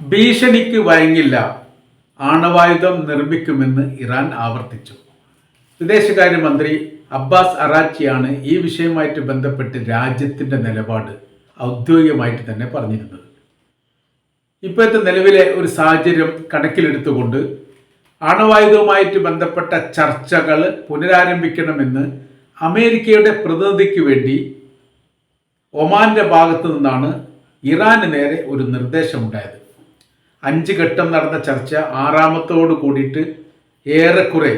ഭീഷണിക്ക് വഴങ്ങില്ല. ആണവായുധം നിർമ്മിക്കുമെന്ന് ഇറാൻ ആവർത്തിച്ചു. വിദേശകാര്യമന്ത്രി അബ്ബാസ് അറാച്ചിയാണ് ഈ വിഷയവുമായിട്ട് ബന്ധപ്പെട്ട് രാജ്യത്തിന്റെ നിലപാട് ഔദ്യോഗികമായിട്ട് തന്നെ പറഞ്ഞിരുന്നത്. ഇപ്പോഴത്തെ നിലവിലെ ഒരു സാഹചര്യം കണക്കിലെടുത്തുകൊണ്ട് ആണവായുധവുമായിട്ട് ബന്ധപ്പെട്ട ചർച്ചകൾ പുനരാരംഭിക്കണമെന്ന് അമേരിക്കയുടെ പ്രതിനിധിക്ക് വേണ്ടി ഒമാന്റെ ഭാഗത്തു നിന്നാണ് ഇറാന് നേരെ ഒരു നിർദ്ദേശമുണ്ടായത്. അഞ്ച് ഘട്ടം നടന്ന ചർച്ച ആറാമത്തോട് കൂടിയിട്ട് ഏറെക്കുറെ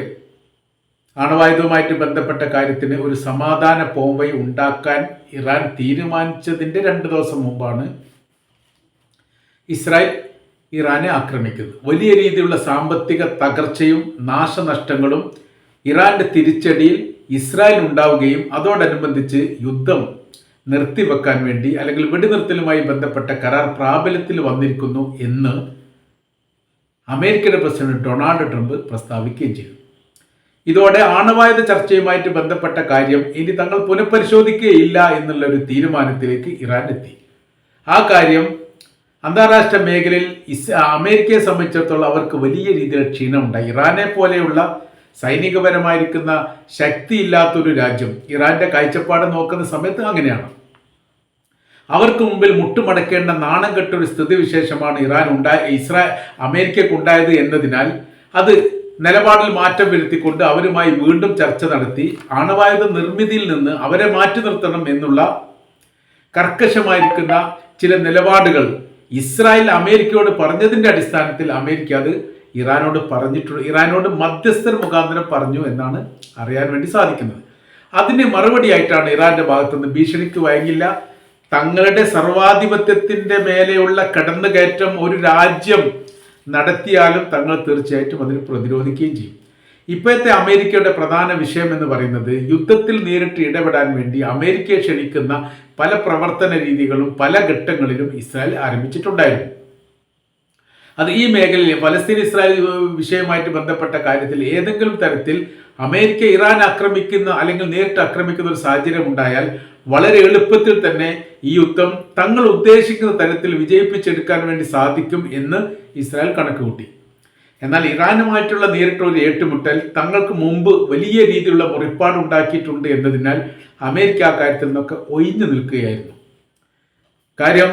ആണവായുധവുമായിട്ട് ബന്ധപ്പെട്ട കാര്യത്തിന് ഒരു സമാധാന പോംവൈ ഉണ്ടാക്കാൻ ഇറാൻ തീരുമാനിച്ചതിന്റെ രണ്ട് ദിവസം മുമ്പാണ് ഇസ്രായേൽ ഇറാനെ ആക്രമിക്കുന്നത്. വലിയ രീതിയിലുള്ള സാമ്പത്തിക തകർച്ചയും നാശനഷ്ടങ്ങളും ഇറാന്റെ തിരിച്ചടിയിൽ ഇസ്രായേൽ ഉണ്ടാവുകയും അതോടനുബന്ധിച്ച് യുദ്ധം നിർത്തിവെക്കാൻ വേണ്ടി അല്ലെങ്കിൽ വെടിനിർത്തലുമായി ബന്ധപ്പെട്ട കരാർ പ്രാബല്യത്തിൽ വന്നിരിക്കുന്നു എന്ന് അമേരിക്കയുടെ പ്രസിഡന്റ് ഡൊണാൾഡ് ട്രംപ് പ്രസ്താവിക്കുകയും ചെയ്തു. ഇതോടെ ആണവായുധ ചർച്ചയുമായിട്ട് ബന്ധപ്പെട്ട കാര്യം ഇനി തങ്ങൾ പുനഃപരിശോധിക്കുകയില്ല എന്നുള്ള ഒരു തീരുമാനത്തിലേക്ക് ഇറാൻ എത്തി. ആ കാര്യം അന്താരാഷ്ട്ര മേഖലയിൽ ഇസ് അമേരിക്കയെ സംബന്ധിച്ചിടത്തോളം അവർക്ക് വലിയ രീതിയിൽ ക്ഷീണമുണ്ടായി. ഇറാനെ പോലെയുള്ള സൈനികപരമായിരിക്കുന്ന ശക്തിയില്ലാത്തൊരു രാജ്യം. ഇറാന്റെ കാഴ്ചപ്പാട് നോക്കുന്ന സമയത്ത് അങ്ങനെയാണ്. അവർക്ക് മുമ്പിൽ മുട്ടുമടക്കേണ്ട നാണം കെട്ടൊരു സ്ഥിതിവിശേഷമാണ് ഇറാൻ ഉണ്ടായ ഇസ്രാ അമേരിക്കക്കുണ്ടായത് എന്നതിനാൽ അത് നിലപാടിൽ മാറ്റം വരുത്തിക്കൊണ്ട് അവരുമായി വീണ്ടും ചർച്ച നടത്തി ആണവായുധ നിർമ്മിതിയിൽ നിന്ന് അവരെ മാറ്റി നിർത്തണം എന്നുള്ള കർക്കശമായിരിക്കുന്ന ചില നിലപാടുകൾ ഇസ്രായേൽ അമേരിക്കയോട് പറഞ്ഞതിന്റെ അടിസ്ഥാനത്തിൽ അമേരിക്ക അത് ഇറാനോട് പറഞ്ഞിട്ടുള്ള ഇറാനോട് മധ്യസ്ഥർ മുഖാന്തരം പറഞ്ഞു എന്നാണ് അറിയാൻ വേണ്ടി സാധിക്കുന്നത്. അതിന് മറുപടിയായിട്ടാണ് ഇറാന്റെ ഭാഗത്തുനിന്ന് ഭീഷണിക്ക് വഴങ്ങില്ല. തങ്ങളുടെ സർവാധിപത്യത്തിന്റെ മേലെയുള്ള കടന്നുകയറ്റം ഒരു രാജ്യം നടത്തിയാലും തങ്ങൾ തീർച്ചയായിട്ടും അതിന് പ്രതിരോധിക്കുകയും ചെയ്യും. ഇപ്പോഴത്തെ അമേരിക്കയുടെ പ്രധാന വിഷയം എന്ന് പറയുന്നത് യുദ്ധത്തിൽ നേരിട്ട് ഇടപെടാൻ വേണ്ടി അമേരിക്കയെ ക്ഷണിക്കുന്ന പല പ്രവർത്തന രീതികളും പല ഘട്ടങ്ങളിലും ഇസ്രായേൽ ആരംഭിച്ചിട്ടുണ്ടായിരുന്നു. അത് ഈ മേഖലയിൽ പലസ്തീൻ ഇസ്രായേൽ വിഷയവുമായിട്ട് ബന്ധപ്പെട്ട കാര്യത്തിൽ ഏതെങ്കിലും തരത്തിൽ അമേരിക്ക ഇറാൻ ആക്രമിക്കുന്ന അല്ലെങ്കിൽ നേരിട്ട് ആക്രമിക്കുന്ന ഒരു സാഹചര്യം ഉണ്ടായാൽ വളരെ എളുപ്പത്തിൽ തന്നെ ഈ യുദ്ധം തങ്ങൾ ഉദ്ദേശിക്കുന്ന തരത്തിൽ വിജയിപ്പിച്ചെടുക്കാൻ വേണ്ടി സാധിക്കും എന്ന് ഇസ്രായേൽ കണക്കുകൂട്ടി. എന്നാൽ ഇറാനുമായിട്ടുള്ള നേരിട്ടുള്ള ഏറ്റുമുട്ടൽ തങ്ങൾക്ക് മുമ്പ് വലിയ രീതിയിലുള്ള മുറിപ്പാട് ഉണ്ടാക്കിയിട്ടുണ്ട് എന്നതിനാൽ അമേരിക്ക ആ കാര്യത്തിൽ നിന്നൊക്കെ ഒഴിഞ്ഞു നിൽക്കുകയായിരുന്നു. കാര്യം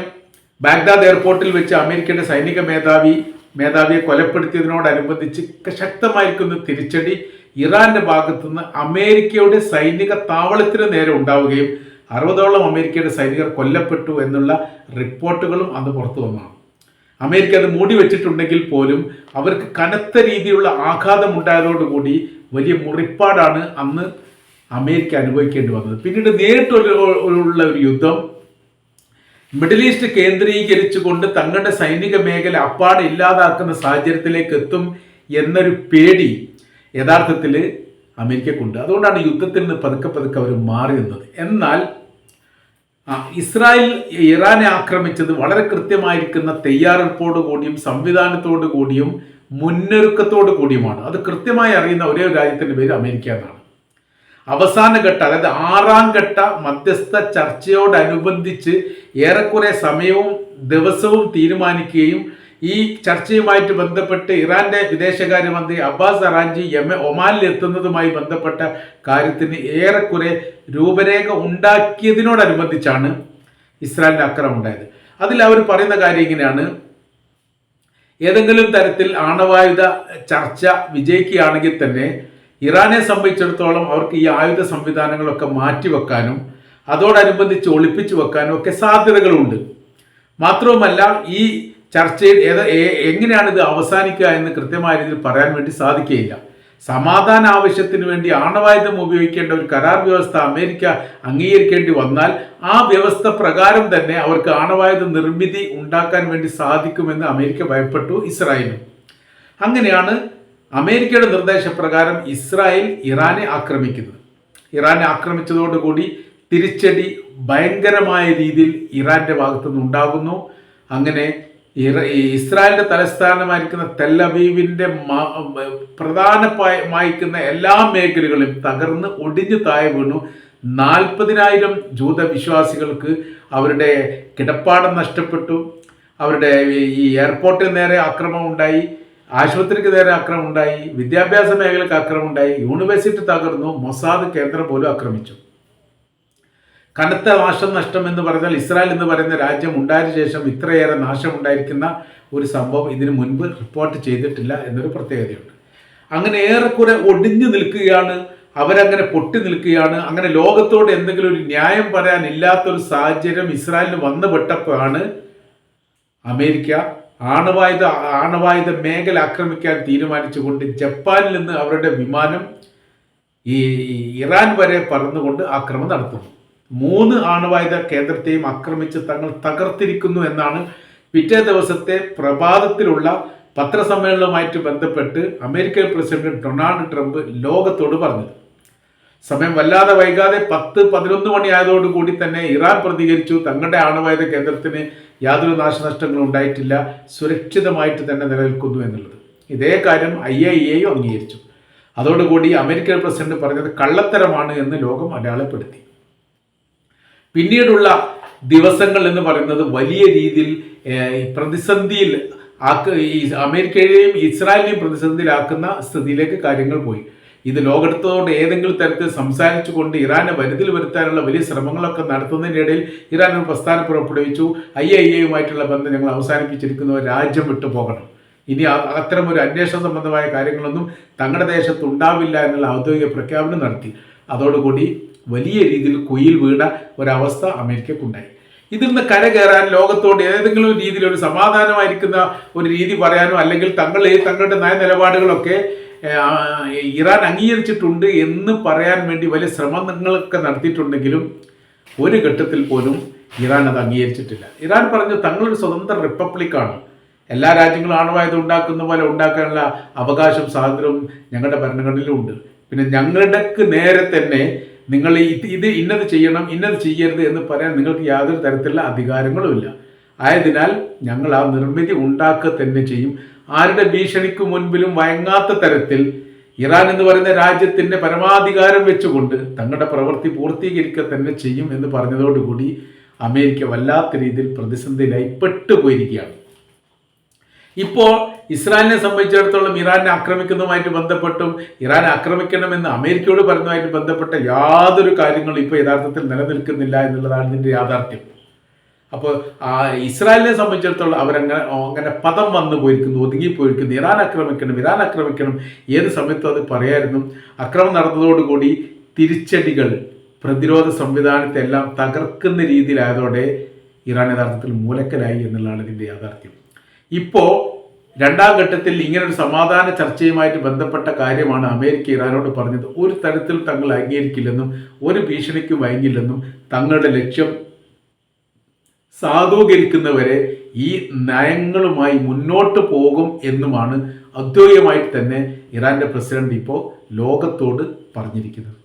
ബാഗ്ദാദ് എയർപോർട്ടിൽ വെച്ച് അമേരിക്കയുടെ സൈനിക മേധാവി മേധാവിയെ കൊലപ്പെടുത്തിയതിനോടനുബന്ധിച്ച് ശക്തമായിരിക്കുന്ന തിരിച്ചടി ഇറാന്റെ ഭാഗത്തുനിന്ന് അമേരിക്കയുടെ സൈനിക താവളത്തിന് നേരെ ഉണ്ടാവുകയും അറുപതോളം അമേരിക്കയുടെ സൈനികർ കൊല്ലപ്പെട്ടു എന്നുള്ള റിപ്പോർട്ടുകളും അന്ന് പുറത്തു വന്നതാണ് അമേരിക്ക അത് മൂടി വെച്ചിട്ടുണ്ടെങ്കിൽ പോലും അവർക്ക് കനത്ത രീതിയിലുള്ള ആഘാതം ഉണ്ടായതോടുകൂടി വലിയ മുറിപ്പാടാണ് അന്ന് അമേരിക്ക അനുഭവിക്കേണ്ടി വന്നത്. പിന്നീട് നേരിട്ടുള്ള ഒരു യുദ്ധം മിഡിൽ ഈസ്റ്റ് കേന്ദ്രീകരിച്ചുകൊണ്ട് തങ്ങളുടെ സൈനിക മേഖല അപ്പാടെ ഇല്ലാതാക്കുന്ന സാഹചര്യത്തിലേക്ക് എത്തും എന്നൊരു പേടി യഥാർത്ഥത്തിൽ അമേരിക്കക്കുണ്ട്. അതുകൊണ്ടാണ് യുദ്ധത്തിൽ നിന്ന് പതുക്കെ പതുക്കെ അവർ മാറി നിന്നത്. എന്നാൽ ഇസ്രായേൽ ഇറാനെ ആക്രമിച്ചത് വളരെ കൃത്യമായിരിക്കുന്ന തയ്യാറെടുപ്പോടു കൂടിയും സംവിധാനത്തോടു കൂടിയും മുന്നൊരുക്കത്തോടു കൂടിയുമാണ്. അത് കൃത്യമായി അറിയുന്ന ഒരേ രാജ്യത്തിന്റെ പേര് അമേരിക്ക എന്നാണ്. അവസാന ഘട്ട അതായത് ആറാം ഘട്ട മധ്യസ്ഥ ചർച്ചയോടനുബന്ധിച്ച് ഏറെക്കുറെ സമയവും ദിവസവും തീരുമാനിക്കുകയും ഈ ചർച്ചയുമായിട്ട് ബന്ധപ്പെട്ട് ഇറാന്റെ വിദേശകാര്യമന്ത്രി അബ്ബാസ് അറാഞ്ചി യമ ഒമാനിൽ എത്തുന്നതുമായി ബന്ധപ്പെട്ട കാര്യത്തിന് ഏറെക്കുറെ രൂപരേഖ ഉണ്ടാക്കിയതിനോടനുബന്ധിച്ചാണ് ഇസ്രായേലിന്റെ അക്രമം ഉണ്ടായത്. അതിൽ അവർ പറയുന്ന കാര്യം ഇങ്ങനെയാണ്. ഏതെങ്കിലും തരത്തിൽ ആണവായുധ ചർച്ച വിജയിക്കുകയാണെങ്കിൽ തന്നെ ഇറാനെ സംബന്ധിച്ചിടത്തോളം അവർക്ക് ഈ ആയുധ സംവിധാനങ്ങളൊക്കെ മാറ്റിവെക്കാനും അതോടനുബന്ധിച്ച് ഒളിപ്പിച്ചു വെക്കാനും ഒക്കെ സാധ്യതകളുണ്ട്. മാത്രവുമല്ല ഈ ചർച്ചയിൽ എങ്ങനെയാണ് ഇത് അവസാനിക്കുക എന്ന് കൃത്യമായ രീതിയിൽ പറയാൻ വേണ്ടി സാധിക്കുകയില്ല. സമാധാന ആവശ്യത്തിന് വേണ്ടി ആണവായുധം ഉപയോഗിക്കേണ്ട ഒരു കരാർ വ്യവസ്ഥ അമേരിക്ക അംഗീകരിക്കേണ്ടി വന്നാൽ ആ വ്യവസ്ഥ പ്രകാരം തന്നെ അവർക്ക് ആണവായുധ നിർമ്മിതി ഉണ്ടാക്കാൻ വേണ്ടി സാധിക്കുമെന്ന് അമേരിക്ക ഭയപ്പെട്ടു ഇസ്രായേലും. അങ്ങനെയാണ് അമേരിക്കയുടെ നിർദ്ദേശപ്രകാരം ഇസ്രായേൽ ഇറാനെ ആക്രമിക്കുന്നത്. ഇറാനെ ആക്രമിച്ചതോടുകൂടി തിരിച്ചടി ഭയങ്കരമായ രീതിയിൽ ഇറാന്റെ ഭാഗത്തുനിന്ന് ഉണ്ടാകുന്നു. അങ്ങനെ ഇസ്രായേലിന്റെ തലസ്ഥാനമായിരിക്കുന്ന തെല്ലവീവിന്റെ പ്രധാനമായിരിക്കുന്ന എല്ലാ മേഖലകളും തകർന്ന് ഒടിഞ്ഞു താഴെ വീണു. നാൽപ്പതിനായിരം ജൂത വിശ്വാസികൾക്ക് അവരുടെ കിടപ്പാടം നഷ്ടപ്പെട്ടു. അവരുടെ ഈ- എയർപോർട്ടിൽ നേരെ ആക്രമണം ഉണ്ടായി ആശുപത്രിക്ക് നേരെ ആക്രമണം ഉണ്ടായി വിദ്യാഭ്യാസ മേഖലയ്ക്ക് അക്രമം ഉണ്ടായി യൂണിവേഴ്സിറ്റി തകർന്നു മൊസാദ് കേന്ദ്രം പോലും ആക്രമിച്ചു. കനത്ത നാശം നഷ്ടം എന്ന് പറഞ്ഞാൽ ഇസ്രായേൽ എന്ന് പറയുന്ന രാജ്യം ഉണ്ടായതിനു ശേഷം ഇത്രയേറെ നാശമുണ്ടായിരിക്കുന്ന ഒരു സംഭവം ഇതിനു മുൻപ് റിപ്പോർട്ട് ചെയ്തിട്ടില്ല എന്നൊരു പ്രത്യേകതയുണ്ട്. അങ്ങനെ ഏറെക്കുറെ ഒടിഞ്ഞു നിൽക്കുകയാണ് അവരങ്ങനെ പൊട്ടി നിൽക്കുകയാണ് അങ്ങനെ ലോകത്തോട് എന്തെങ്കിലും ഒരു ന്യായം പറയാനില്ലാത്തൊരു സാഹചര്യം ഇസ്രായേലിന് വന്നുപെട്ടപ്പോഴാണ് അമേരിക്ക ആണവായുധ ആണവായുധ മേഖല ആക്രമിക്കാൻ തീരുമാനിച്ചുകൊണ്ട് ജപ്പാനിൽ നിന്ന് അവരുടെ വിമാനം ഈ ഇറാൻ വരെ പറന്നുകൊണ്ട് ആക്രമണം നടത്തുന്നു. മൂന്ന് ആണവായുധ കേന്ദ്രത്തെയും ആക്രമിച്ച് തങ്ങൾ തകർത്തിരിക്കുന്നു എന്നാണ് പിറ്റേ ദിവസത്തെ പ്രഭാതത്തിലുള്ള പത്രസമ്മേളനവുമായിട്ട് ബന്ധപ്പെട്ട് അമേരിക്കൻ പ്രസിഡന്റ് ഡൊണാൾഡ് ട്രംപ് ലോകത്തോട് പറഞ്ഞത്. സമയം വല്ലാതെ വൈകാതെ പത്ത് പതിനൊന്ന് മണി ആയതോടുകൂടി തന്നെ ഇറാൻ പ്രതികരിച്ചു. തങ്ങളുടെ ആണവായുധ കേന്ദ്രത്തിന് യാതൊരു നാശനഷ്ടങ്ങളും ഉണ്ടായിട്ടില്ല സുരക്ഷിതമായിട്ട് തന്നെ നിലനിൽക്കുന്നു എന്നുള്ളത്. ഇതേ കാര്യം ഐ എ എയും അംഗീകരിച്ചു. അതോടുകൂടി അമേരിക്കൻ പ്രസിഡന്റ് പറഞ്ഞത് കള്ളത്തരമാണ് എന്ന് ലോകം അടയാളപ്പെടുത്തി. പിന്നീടുള്ള ദിവസങ്ങൾ എന്ന് പറയുന്നത് വലിയ രീതിയിൽ പ്രതിസന്ധിയിൽ ആക്ക ഈ അമേരിക്കയെയും ഇസ്രായേലിനെയും പ്രതിസന്ധിയിലാക്കുന്ന സ്ഥിതിയിലേക്ക് കാര്യങ്ങൾ പോയി. ഇത് ലോകത്തോട് ഏതെങ്കിലും തരത്തിൽ സംസാരിച്ചുകൊണ്ട് ഇറാനെ വരുതിൽ വരുത്താനുള്ള വലിയ ശ്രമങ്ങളൊക്കെ നടത്തുന്നതിനിടയിൽ ഇറാൻ ഒരു പ്രസ്ഥാനം പുറപ്പെടുവിച്ചു ഐ ഐ എയുമായിട്ടുള്ള ബന്ധം ഞങ്ങൾ അവസാനിപ്പിച്ചിരിക്കുന്നു. രാജ്യം വിട്ടു പോകണം. ഇനി അത്തരം ഒരു അന്വേഷണ സംബന്ധമായ കാര്യങ്ങളൊന്നും തങ്ങളുടെ ദേശത്ത് ഉണ്ടാവില്ല എന്നുള്ള ഔദ്യോഗിക പ്രഖ്യാപനം നടത്തി. അതോടുകൂടി വലിയ രീതിയിൽ കുയിൽ വീണ ഒരവസ്ഥ അമേരിക്കക്കുണ്ടായി. ഇതിൽ നിന്ന് കരകയറാൻ ലോകത്തോട് ഏതെങ്കിലും രീതിയിൽ ഒരു സമാധാനമായിരിക്കുന്ന ഒരു രീതി പറയാനോ അല്ലെങ്കിൽ തങ്ങൾ തങ്ങളുടെ നയ നിലപാടുകളൊക്കെ ഇറാൻ അംഗീകരിച്ചിട്ടുണ്ട് എന്ന് പറയാൻ വേണ്ടി വലിയ ശ്രമങ്ങളൊക്കെ നടത്തിയിട്ടുണ്ടെങ്കിലും ഒരു ഘട്ടത്തിൽ പോലും ഇറാൻ അത് അംഗീകരിച്ചിട്ടില്ല. ഇറാൻ പറഞ്ഞു തങ്ങളൊരു സ്വതന്ത്ര റിപ്പബ്ലിക്കാണ്. എല്ലാ രാജ്യങ്ങളും ആണവായുധം ഉണ്ടാക്കുന്ന പോലെ ഉണ്ടാക്കാനുള്ള അവകാശം സ്വാതന്ത്ര്യവും ഞങ്ങളുടെ ഭരണഘടനയിലും ഉണ്ട്. പിന്നെ ഞങ്ങളുടെക്ക് നേരെ തന്നെ നിങ്ങൾ ഇത് ഇത് ഇന്നത് ചെയ്യണം ഇന്നത് ചെയ്യരുത് എന്ന് പറയാൻ നിങ്ങൾക്ക് യാതൊരു തരത്തിലുള്ള അധികാരങ്ങളും ഇല്ല. ആയതിനാൽ ഞങ്ങൾ ആ നിർമ്മിതി ഉണ്ടാക്കുക തന്നെ ചെയ്യും. ആരുടെ ഭീഷണിക്ക് മുൻപിലും വയങ്ങാത്ത തരത്തിൽ ഇറാൻ എന്ന് പറയുന്ന രാജ്യത്തിന്റെ പരമാധികാരം വെച്ചുകൊണ്ട് തങ്ങളുടെ പ്രവൃത്തി പൂർത്തീകരിക്കുക തന്നെ ചെയ്യും എന്ന് പറഞ്ഞതോടുകൂടി അമേരിക്ക വല്ലാത്ത രീതിയിൽ പ്രതിസന്ധിയിലായി പെട്ടുപോയിരിക്കുകയാണ്. ഇപ്പോൾ ഇസ്രായേലിനെ സംബന്ധിച്ചിടത്തോളം ഇറാനെ ആക്രമിക്കുന്നതുമായിട്ട് ബന്ധപ്പെട്ടും ഇറാൻ ആക്രമിക്കണമെന്ന് അമേരിക്കയോട് പറഞ്ഞതുമായിട്ട് ബന്ധപ്പെട്ട യാതൊരു കാര്യങ്ങളും ഇപ്പോൾ യഥാർത്ഥത്തിൽ നിലനിൽക്കുന്നില്ല എന്നുള്ളതാണ് ഇതിന്റെ യാഥാർത്ഥ്യം. അപ്പോൾ ആ ഇസ്രായേലിനെ സംബന്ധിച്ചിടത്തോളം അവരങ്ങനെ അങ്ങനെ പദം വന്നു പോയിരിക്കുന്നു ഒതുങ്ങി പോയിരിക്കുന്നു. ഇറാൻ ആക്രമിക്കണം ഇറാൻ ആക്രമിക്കണം. ഏത് സമയത്തും അത് പറയായിരുന്നു. അക്രമം നടന്നതോടുകൂടി തിരിച്ചടികൾ പ്രതിരോധ സംവിധാനത്തെ എല്ലാം തകർക്കുന്ന രീതിയിലായതോടെ ഇറാൻ യഥാർത്ഥത്തിൽ മൂലക്കലായി എന്നുള്ളതാണ് ഇതിന്റെ യാഥാർത്ഥ്യം. ഇപ്പോൾ രണ്ടാം ഘട്ടത്തിൽ ഇങ്ങനൊരു സമാധാന ചർച്ചയുമായിട്ട് ബന്ധപ്പെട്ട കാര്യമാണ് അമേരിക്ക ഇറാനോട് പറഞ്ഞത്. ഒരു തരത്തിൽ തങ്ങൾ അംഗീകരിക്കില്ലെന്നും ഒരു ഭീഷണിക്കും വൈകില്ലെന്നും തങ്ങളുടെ ലക്ഷ്യം സാധൂകരിക്കുന്നവരെ ഈ നയങ്ങളുമായി മുന്നോട്ട് പോകും എന്നുമാണ് ഔദ്യോഗികമായിട്ട് തന്നെ ഇറാന്റെ പ്രസിഡന്റ് ഇപ്പോൾ ലോകത്തോട് പറഞ്ഞിരിക്കുന്നത്.